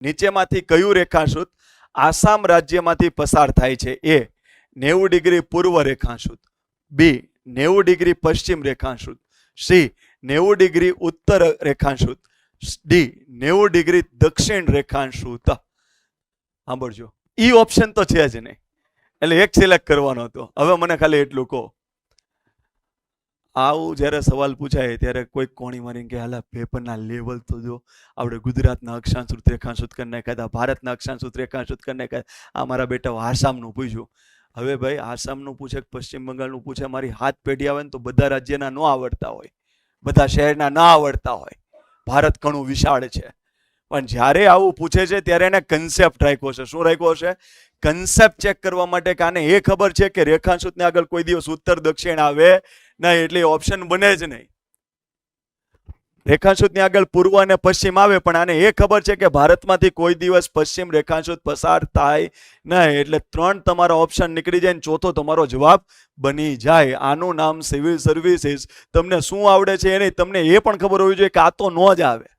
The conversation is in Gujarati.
નીચેમાંથી કયું રેખાંશુત આસામ રાજ્યમાંથી પસાર થાય છે? એ નેવું ડિગ્રી પૂર્વ રેખાંશુત, બી નેવું ડિગ્રી પશ્ચિમ રેખાંશુત, સી નેવું ડિગ્રી ઉત્તર રેખાંશુત, ડી નેવું ડિગ્રી દક્ષિણ રેખાંશુત. સાંભળજો. ઈ ઓપ્શન તો છે જ નહીં. એટલે એક સિલેક્ટ કરવાનો હતો. હવે મને ખાલી એટલું કહો. આવું જ્યારે સવાલ પૂછાય ત્યારે કોઈક કોણી મારીને કે, હાલા, પેપરના લેવલ તો જો આપણે ગુજરાતના અક્ષાંશુત રૂત્રેખાંશ કરી નાખ્યા ભારતના અક્ષાંશુત રૂત્રેખાંશ કરી નાખ્યા આ મારા બેટા આસામનું પૂછ્યું. હવે ભાઈ, આસામનું પૂછે પશ્ચિમ બંગાળનું પૂછે? મારી હાથ પેઢી આવે ને તો બધા રાજ્યના ન આવડતા હોય. બધા શહેરના ના આવડતા હોય. ભારત ઘણું વિશાળ છે. પણ જ્યારે આવું પૂછે છે ત્યારે એને કન્સેપ્ટ રાખ્યો છે. શું રાખ્યો છે? કન્સેપ્ટ ચેક કરવા માટે કાને એ ખબર છે કે રેખાંશુતને આગળ કોઈ દિવસ ઉત્તર દક્ષિણ આવે નહીં, એટલે ઓપ્શન બને જ નહીં. રેખાંશુતની આગળ પૂર્વ અને પશ્ચિમ આવે, પણ આને એ ખબર છે કે ભારતમાંથી કોઈ દિવસ પશ્ચિમ રેખાંશુત પસાર થાય નહીં, એટલે ત્રણ તમારા ઓપ્શન નીકળી જાય ને ચોથો તમારો જવાબ બની જાય. આનું નામ સિવિલ સર્વિસીસ તમને શું આવડે છે એ નહીં, તમને એ પણ ખબર હોવી જોઈએ કે આ તો ન જ આવે.